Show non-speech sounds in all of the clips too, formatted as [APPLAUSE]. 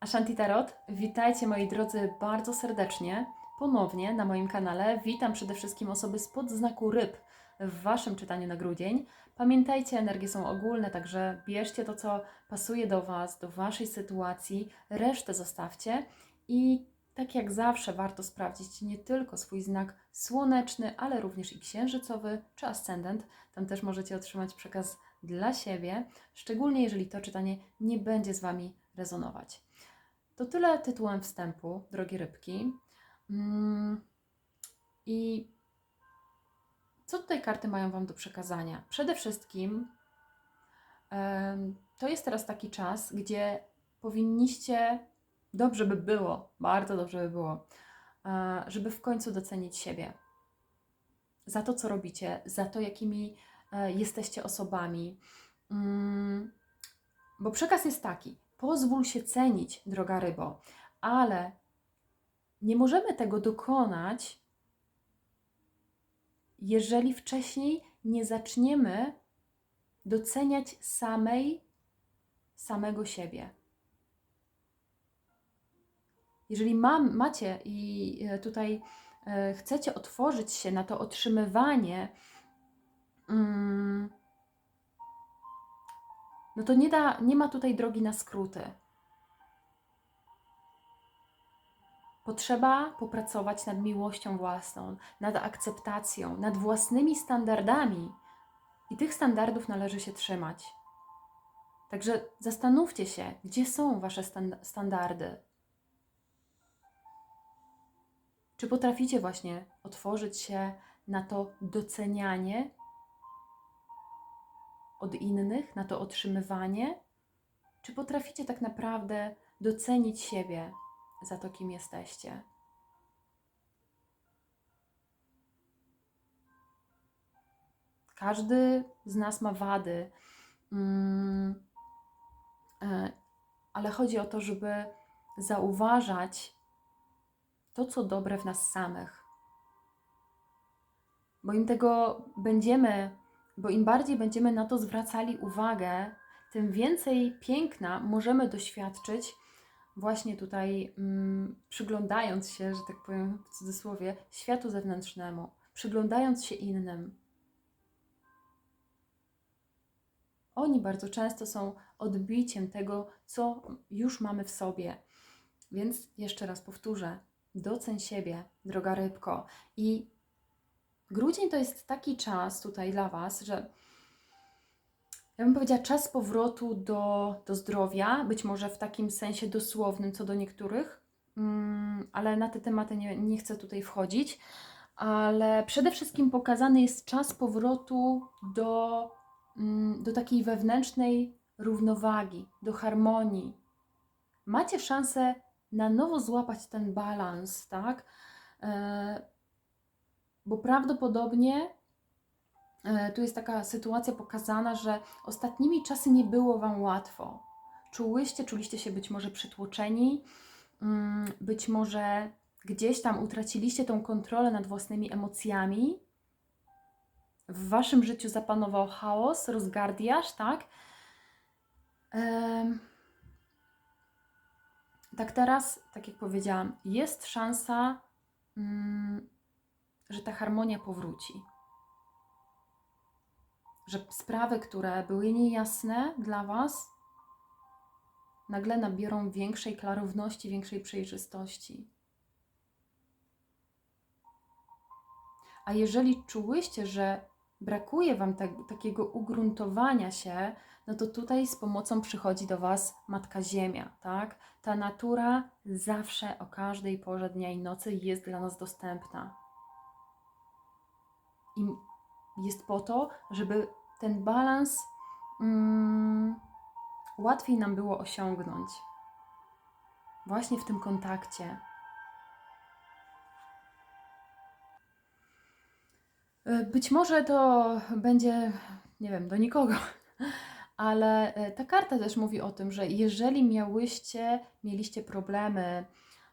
Ashanti Tarot, witajcie moi drodzy bardzo serdecznie ponownie na moim kanale. Witam przede wszystkim osoby spod znaku ryb w Waszym czytaniu na grudzień. Pamiętajcie, energie są ogólne, także bierzcie to, co pasuje do Was, do Waszej sytuacji, resztę zostawcie i tak jak zawsze warto sprawdzić nie tylko swój znak słoneczny, ale również i księżycowy czy ascendent. Tam też możecie otrzymać przekaz dla siebie, szczególnie jeżeli to czytanie nie będzie z Wami rezonować. To tyle tytułem wstępu, drogie rybki. Mm, I co tutaj karty mają Wam do przekazania? Przede wszystkim to jest teraz taki czas, gdzie powinniście, dobrze by było, bardzo dobrze by było, e, żeby w końcu docenić siebie. Za to, co robicie, za to, jakimi e, jesteście osobami. Mm, Bo przekaz jest taki: pozwól się cenić, droga rybo, ale nie możemy tego dokonać, jeżeli wcześniej nie zaczniemy doceniać samej, samego siebie. Jeżeli mam, macie i e, tutaj e, chcecie otworzyć się na to otrzymywanie, mm, no to nie, da, nie ma tutaj drogi na skróty. Potrzeba popracować nad miłością własną, nad akceptacją, nad własnymi standardami. I tych standardów należy się trzymać. Także zastanówcie się, gdzie są Wasze stan- standardy. Czy potraficie właśnie otworzyć się na to docenianie od innych, na to otrzymywanie? Czy potraficie tak naprawdę docenić siebie za to, kim jesteście? Każdy z nas ma wady, mm, e, ale chodzi o to, żeby zauważać to, co dobre w nas samych. Bo im tego będziemy, bo im bardziej będziemy na to zwracali uwagę, tym więcej piękna możemy doświadczyć właśnie tutaj, mm, przyglądając się, że tak powiem w cudzysłowie, światu zewnętrznemu, przyglądając się innym. Oni bardzo często są odbiciem tego, co już mamy w sobie. Więc jeszcze raz powtórzę: doceń siebie, droga rybko. I grudzień to jest taki czas tutaj dla Was, że ja bym powiedziała czas powrotu do, do zdrowia, być może w takim sensie dosłownym co do niektórych, mm, ale na te tematy nie, nie chcę tutaj wchodzić. Ale przede wszystkim pokazany jest czas powrotu do, mm, do takiej wewnętrznej równowagi, do harmonii. Macie szansę na nowo złapać ten balans, tak? E, bo prawdopodobnie e, tu jest taka sytuacja pokazana, że ostatnimi czasy nie było Wam łatwo. Czułyście, czuliście się być może przytłoczeni, mm, być może gdzieś tam utraciliście tą kontrolę nad własnymi emocjami. W Waszym życiu zapanował chaos, rozgardiaż, tak? Tak teraz, tak jak powiedziałam, jest szansa, mm, że ta harmonia powróci. Że sprawy, które były niejasne dla Was, nagle nabiorą większej klarowności, większej przejrzystości. A jeżeli czułyście, że brakuje Wam tak, takiego ugruntowania się, no to tutaj z pomocą przychodzi do Was Matka Ziemia, tak? Ta natura zawsze o każdej porze dnia i nocy jest dla nas dostępna. I jest po to, żeby ten balans mm, łatwiej nam było osiągnąć. Właśnie w tym kontakcie. E, Być może to będzie, nie wiem, do nikogo, [LAUGHS] ale e, ta karta też mówi o tym, że jeżeli miałyście, mieliście problemy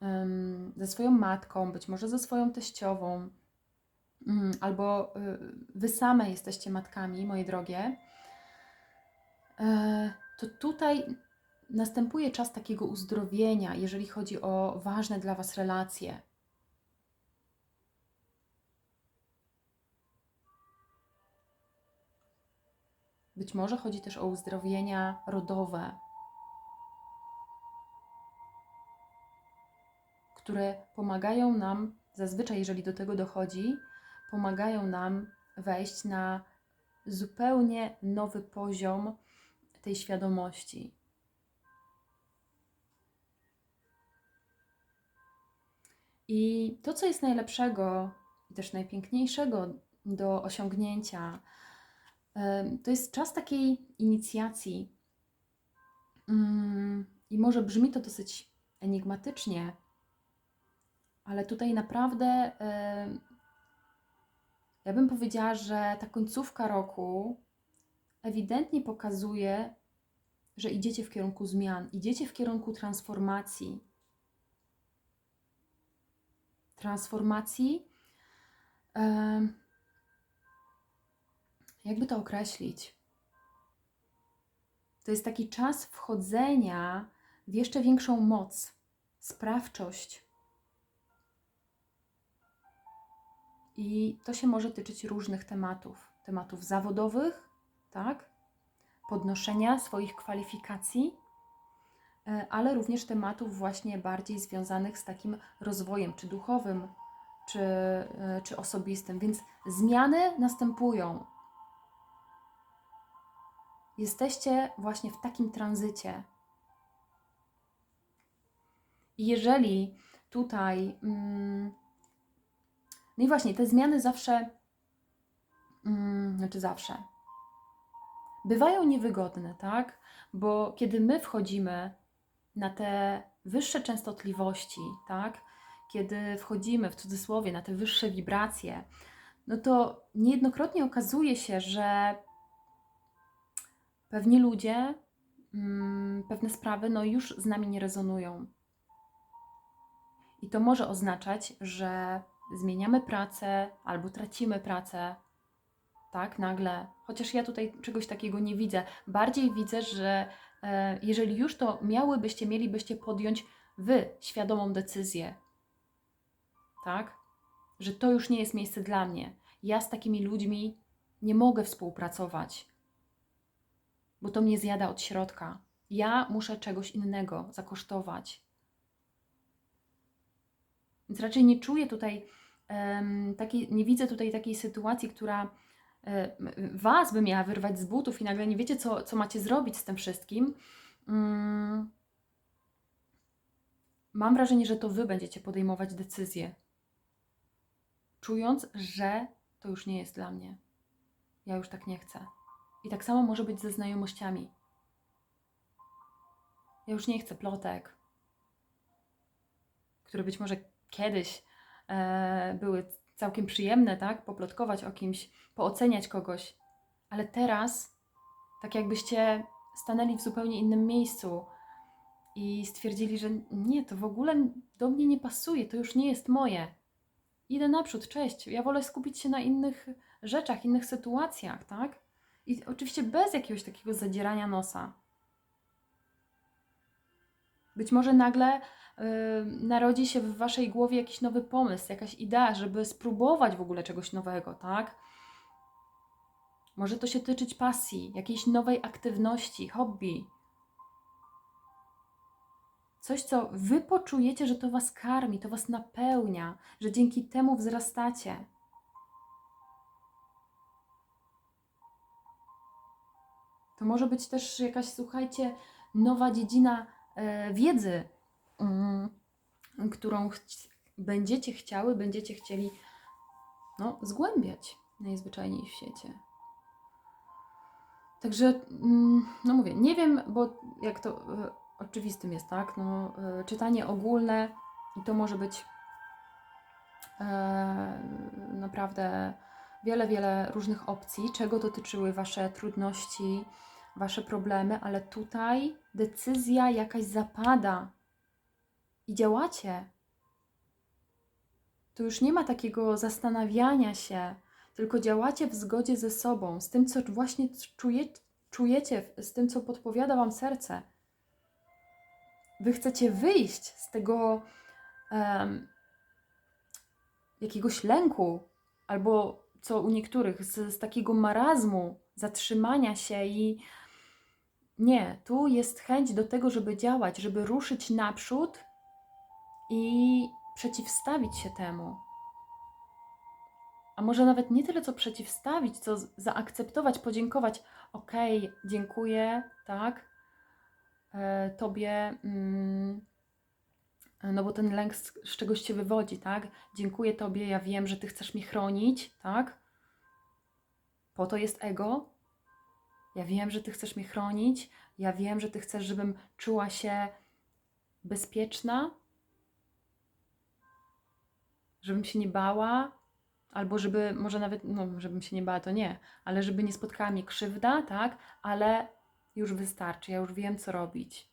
em, ze swoją matką, być może ze swoją teściową, albo y, wy same jesteście matkami, moje drogie, e, to tutaj następuje czas takiego uzdrowienia, jeżeli chodzi o ważne dla Was relacje. Być może chodzi też o uzdrowienia rodowe, które pomagają nam, zazwyczaj, jeżeli do tego dochodzi, pomagają nam wejść na zupełnie nowy poziom tej świadomości. I to, co jest najlepszego i też najpiękniejszego do osiągnięcia, to jest czas takiej inicjacji. Mm, I może brzmi to dosyć enigmatycznie, ale tutaj naprawdę ja bym powiedziała, że ta końcówka roku ewidentnie pokazuje, że idziecie w kierunku zmian, idziecie w kierunku transformacji. Transformacji. jakby to określić? To jest taki czas wchodzenia w jeszcze większą moc, sprawczość. I to się może tyczyć różnych tematów. Tematów zawodowych, tak? Podnoszenia swoich kwalifikacji, e, ale również tematów właśnie bardziej związanych z takim rozwojem, czy duchowym, czy, e, czy osobistym. Więc zmiany następują. Jesteście właśnie w takim tranzycie. I jeżeli tutaj. Mm, no i właśnie, te zmiany zawsze, mm, znaczy zawsze, bywają niewygodne, tak? Bo kiedy my wchodzimy na te wyższe częstotliwości, tak? Kiedy wchodzimy w cudzysłowie na te wyższe wibracje, no to niejednokrotnie okazuje się, że pewni ludzie, mm, pewne sprawy, no już z nami nie rezonują. I to może oznaczać, że zmieniamy pracę albo tracimy pracę, tak, nagle. Chociaż ja tutaj czegoś takiego nie widzę. Bardziej widzę, że e, jeżeli już to miałybyście, mielibyście podjąć wy świadomą decyzję, tak, że to już nie jest miejsce dla mnie. Ja z takimi ludźmi nie mogę współpracować, bo to mnie zjada od środka. Ja muszę czegoś innego zakosztować. Więc raczej nie czuję tutaj em, takiej, nie widzę tutaj takiej sytuacji, która e, Was by miała wyrwać z butów i nagle nie wiecie, co, co macie zrobić z tym wszystkim. Mm. Mam wrażenie, że to Wy będziecie podejmować decyzje, czując, że to już nie jest dla mnie. Ja już tak nie chcę. I tak samo może być ze znajomościami. Ja już nie chcę plotek, które być może kiedyś e, były całkiem przyjemne, tak? Poplotkować o kimś, pooceniać kogoś, ale teraz tak jakbyście stanęli w zupełnie innym miejscu i stwierdzili, że nie, to w ogóle do mnie nie pasuje, to już nie jest moje. Idę naprzód, cześć. Ja wolę skupić się na innych rzeczach, innych sytuacjach, tak? I oczywiście bez jakiegoś takiego zadzierania nosa. Być może nagle y, narodzi się w waszej głowie jakiś nowy pomysł, jakaś idea, żeby spróbować w ogóle czegoś nowego, tak? Może to się tyczyć pasji, jakiejś nowej aktywności, hobby. Coś, co wy poczujecie, że to was karmi, to was napełnia, że dzięki temu wzrastacie. To może być też jakaś, słuchajcie, nowa dziedzina wiedzy, mm, którą ch- będziecie chciały, będziecie chcieli no, zgłębiać najzwyczajniej w świecie. Także, mm, no mówię, nie wiem, bo jak to e, oczywistym jest, tak? No, e, czytanie ogólne i to może być e, naprawdę wiele, wiele różnych opcji, czego dotyczyły Wasze trudności, Wasze problemy, ale tutaj decyzja jakaś zapada i działacie. Tu już nie ma takiego zastanawiania się, tylko działacie w zgodzie ze sobą, z tym, co właśnie czuje, czujecie, z tym, co podpowiada Wam serce. wy chcecie wyjść z tego em, jakiegoś lęku, albo co u niektórych, z, z takiego marazmu, zatrzymania się i nie, tu jest chęć do tego, żeby działać, żeby ruszyć naprzód i przeciwstawić się temu. A może nawet nie tyle co przeciwstawić, co zaakceptować, podziękować. Okej, dziękuję, tak, e, tobie, mm, no bo ten lęk z, z czegoś się wywodzi, tak? Dziękuję tobie, ja wiem, że ty chcesz mnie chronić, tak? Po to jest ego. Ja wiem, że ty chcesz mnie chronić. Ja wiem, że ty chcesz, żebym czuła się bezpieczna, żebym się nie bała, albo żeby, może nawet, no, żebym się nie bała, to nie, ale żeby nie spotkała mnie krzywda, tak? Ale już wystarczy, ja już wiem, co robić.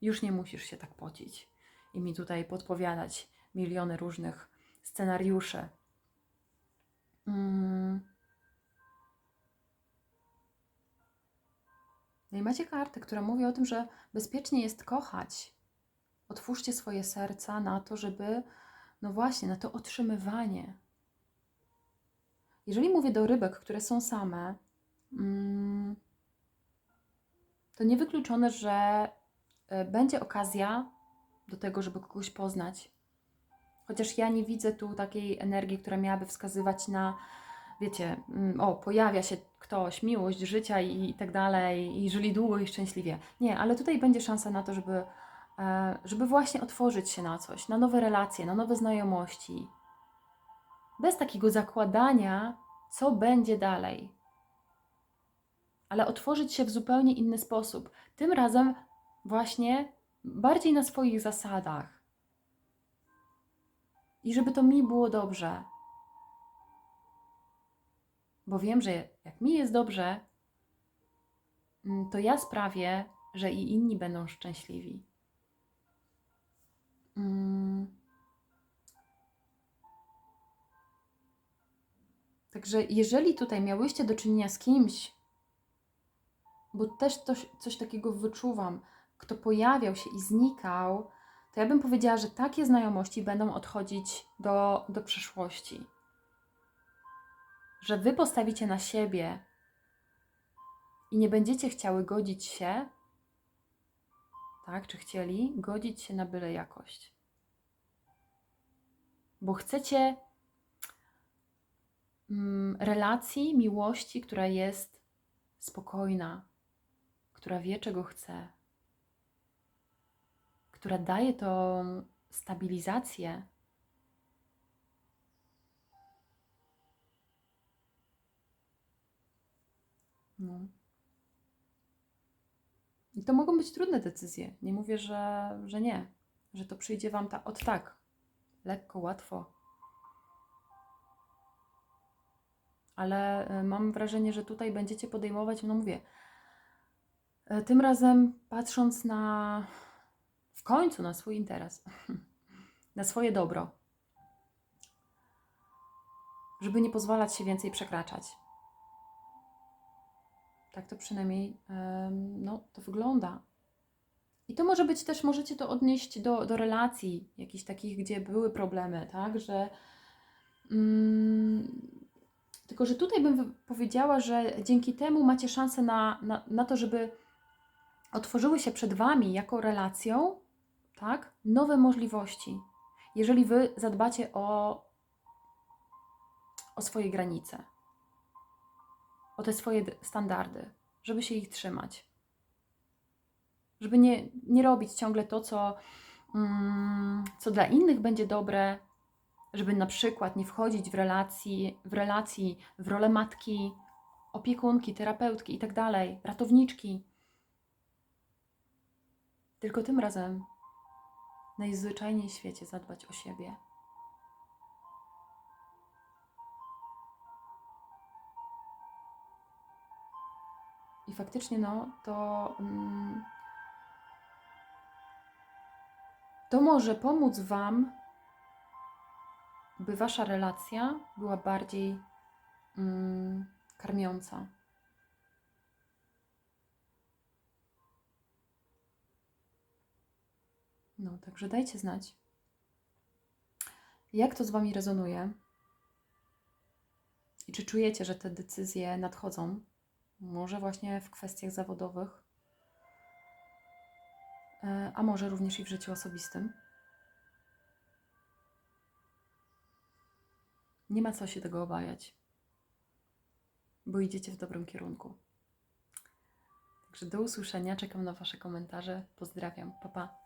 Już nie musisz się tak pocić i mi tutaj podpowiadać miliony różnych scenariuszy. Mm. No i macie kartę, która mówi o tym, że bezpiecznie jest kochać. Otwórzcie swoje serca na to, żeby, no właśnie, na to otrzymywanie. Jeżeli mówię do rybek, które są same, mm, to niewykluczone, że e, będzie okazja do tego, żeby kogoś poznać. Chociaż ja nie widzę tu takiej energii, która miałaby wskazywać na, wiecie, mm, o, pojawia się ktoś, miłość życia i, i tak dalej, i żyli długo i szczęśliwie. Nie, ale tutaj będzie szansa na to, żeby, e, żeby właśnie otworzyć się na coś, na nowe relacje, na nowe znajomości. Bez takiego zakładania, co będzie dalej. Ale otworzyć się w zupełnie inny sposób. Tym razem właśnie bardziej na swoich zasadach. I żeby to mi było dobrze. Bo wiem, że jak mi jest dobrze, mm, to ja sprawię, że i inni będą szczęśliwi. Mm. Także jeżeli tutaj miałyście do czynienia z kimś, bo też coś, coś takiego wyczuwam, kto pojawiał się i znikał, to ja bym powiedziała, że takie znajomości będą odchodzić do, do przeszłości. Że wy postawicie na siebie i nie będziecie chciały godzić się, tak, czy chcieli, godzić się na byle jakość. Bo chcecie mm, relacji, miłości, która jest spokojna, która wie, czego chce, która daje tą stabilizację. No. I to mogą być trudne decyzje. Nie mówię, że, że nie, że to przyjdzie Wam ta, od tak, lekko, łatwo. Ale y, mam wrażenie, że tutaj będziecie podejmować, no mówię, y, tym razem patrząc na końcu na swój interes, [LAUGHS] na swoje dobro, żeby nie pozwalać się więcej przekraczać. Tak to przynajmniej no, to wygląda. I to może być też, możecie to odnieść do, do relacji jakichś takich, gdzie były problemy, tak, że mm, tylko, że tutaj bym powiedziała, że dzięki temu macie szansę na, na, na to, żeby otworzyły się przed Wami jako relacją, tak, nowe możliwości. Jeżeli Wy zadbacie o, o swoje granice, o te swoje standardy, żeby się ich trzymać. Żeby nie, nie robić ciągle to, co, mm, co dla innych będzie dobre, żeby na przykład nie wchodzić w relacji, w relacji, w rolę matki, opiekunki, terapeutki i tak dalej, ratowniczki. Tylko tym razem najzwyczajniej w świecie zadbać o siebie. I faktycznie, no, to, mm, to może pomóc Wam, by Wasza relacja była bardziej mm, karmiąca. No, także dajcie znać, jak to z Wami rezonuje i czy czujecie, że te decyzje nadchodzą, może właśnie w kwestiach zawodowych, e, a może również i w życiu osobistym. Nie ma co się tego obawiać, bo idziecie w dobrym kierunku. Także do usłyszenia, czekam na Wasze komentarze. Pozdrawiam, pa pa.